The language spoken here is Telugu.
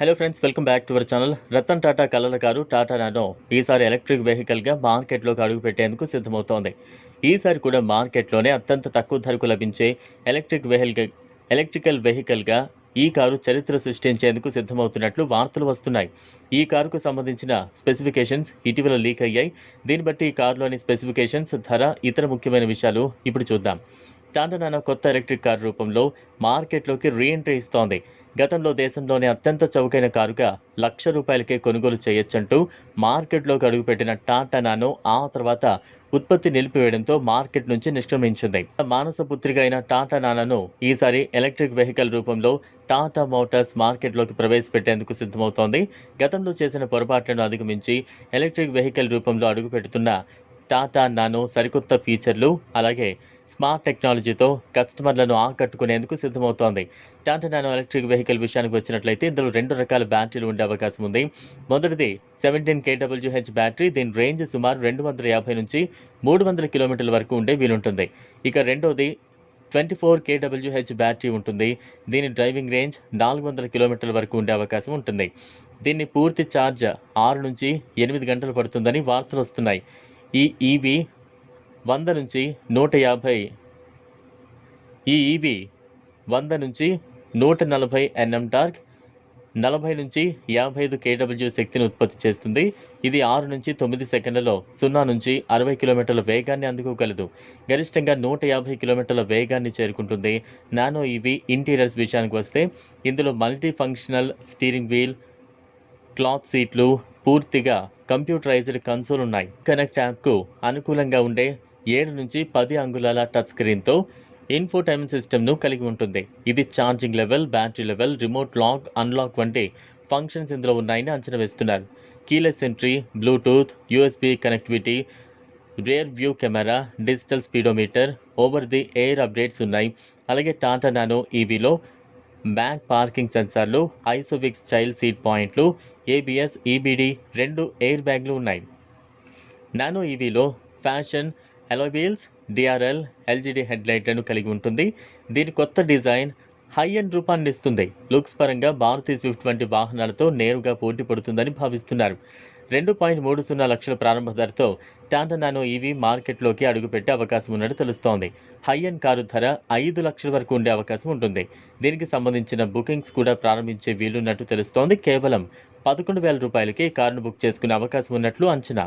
Hello friends welcome back to our channel Ratan Tata కలల కారు టాటా నానో ఈసారి ఎలక్ట్రిక్ వెహికల్గా మార్కెట్లోకి అడుగుపెట్టేందుకు సిద్ధమవుతోంది. ఈసారి కూడా మార్కెట్లోనే అత్యంత తక్కువ ధరకు లభించే ఎలక్ట్రిక్ వెహికల్ ఎలక్ట్రికల్ వెహికల్గా ఈ కారు చరిత్ర సృష్టించేందుకు సిద్ధమవుతున్నట్లు వార్తలు వస్తున్నాయి. ఈ కారుకు సంబంధించిన స్పెసిఫికేషన్స్ ఇటీవల లీక్ అయ్యాయి. దీన్ని బట్టి ఈ కారులోని స్పెసిఫికేషన్స్ ధర ఇతర ముఖ్యమైన విషయాలు ఇప్పుడు చూద్దాం. టాటా నానో కొత్త ఎలక్ట్రిక్ కారు రూపంలో మార్కెట్లోకి రీఎంట్రీ ఇస్తోంది. గతంలో దేశంలోనే అత్యంత చౌకైన కారుగా లక్ష రూపాయలకే కొనుగోలు చేయొచ్చంటూ మార్కెట్లోకి అడుగుపెట్టిన టాటా నానో ఆ తర్వాత ఉత్పత్తి నిలిపివేయడంతో మార్కెట్ నుంచి నిష్క్రమించింది. మానసపుత్రిగా అయిన టాటా నానోను ఈసారి ఎలక్ట్రిక్ వెహికల్ రూపంలో టాటా మోటార్స్ మార్కెట్లోకి ప్రవేశపెట్టేందుకు సిద్ధమవుతోంది. గతంలో చేసిన పొరపాట్లను అధిగమించి ఎలక్ట్రిక్ వెహికల్ రూపంలో అడుగుపెడుతున్న టాటా నానో సరికొత్త ఫీచర్లు అలాగే స్మార్ట్ టెక్నాలజీతో కస్టమర్లను ఆకట్టుకునేందుకు సిద్ధమవుతోంది. టాటా నానో ఎలక్ట్రిక్ వెహికల్ విషయానికి వచ్చినట్లయితే ఇందులో రెండు రకాల బ్యాటరీలు ఉండే అవకాశం ఉంది. మొదటిది seventeen K W H battery. దీని రేంజ్ సుమారు రెండు వందల యాభై నుంచి మూడు వందల కిలోమీటర్ల వరకు ఉండే వీలుంటుంది. ఇక రెండోది ట్వంటీ ఫోర్ కేడబ్ల్యూహెచ్ బ్యాటరీ ఉంటుంది. దీని డ్రైవింగ్ రేంజ్ నాలుగు వందల కిలోమీటర్ల వరకు ఉండే అవకాశం ఉంటుంది. దీన్ని పూర్తి ఛార్జ్ ఆరు నుంచి ఎనిమిది గంటలు పడుతుందని వార్తలు వస్తున్నాయి. ఈ ఈవీ వంద నుంచి నూట యాభై. ఈ ఈవీ వంద నుంచి నూట నలభై ఎన్ఎం టార్క్ నలభై నుంచి యాభై ఐదు కేడబ్ల్యూ శక్తిని ఉత్పత్తి చేస్తుంది. ఇది ఆరు నుంచి తొమ్మిది సెకండ్లలో సున్నా నుంచి అరవై కిలోమీటర్ల వేగాన్ని అందుకోగలదు. గరిష్టంగా నూట యాభై కిలోమీటర్ల వేగాన్ని చేరుకుంటుంది. నానో ఈవీ ఇంటీరియర్స్ విషయానికి వస్తే ఇందులో multi functional steering wheel cloth సీట్లు పూర్తిగా కంప్యూటరైజ్డ్ కన్సోల్ ఉన్నాయి. కనెక్ట్ యాప్కు అనుకూలంగా ఉండే ఏడు నుంచి పది అంగుళాల టచ్ స్క్రీన్తో ఇన్ఫోటైన్మెంట్ సిస్టమ్ను కలిగి ఉంటుంది. ఇది charging level battery level remote lock unlock వంటి ఫంక్షన్స్ ఇందులో ఉన్నాయని అంచనా వేస్తున్నారు. Keyless entry Bluetooth USB connectivity rear view camera digital speedometer over the air updates ఉన్నాయి. అలాగే టాటా నానో ఈవీలో బ్యాక్ పార్కింగ్ సెన్సార్లు ISOFIX child seat points ABS EBD రెండు ఎయిర్ బ్యాగ్లు ఉన్నాయి. Nano ఈవీలో fashion alloy wheels DRL LED హెడ్లైట్లను కలిగి ఉంటుంది. దీని కొత్త డిజైన్ హై అండ్ రూపాన్ని ఇస్తుంది లుక్స్ పరంగా మారుతి స్విఫ్ట్ వంటి వాహనాలతో నేరుగా పోటీ పడుతుందని భావిస్తున్నారు. రెండు పాయింట్ మూడు సున్నా లక్షల ప్రారంభ ధరతో టాటా నానో ఈవీ మార్కెట్లోకి అడుగుపెట్టే అవకాశం ఉన్నట్టు తెలుస్తోంది. హై అండ్ కారు ధర ఐదు లక్షల వరకు ఉండే అవకాశం ఉంటుంది. దీనికి సంబంధించిన బుకింగ్స్ కూడా ప్రారంభించే వీలున్నట్టు తెలుస్తోంది. కేవలం పదకొండు వేల రూపాయలకి ఈ కారును బుక్ చేసుకునే అవకాశం ఉన్నట్లు అంచనా.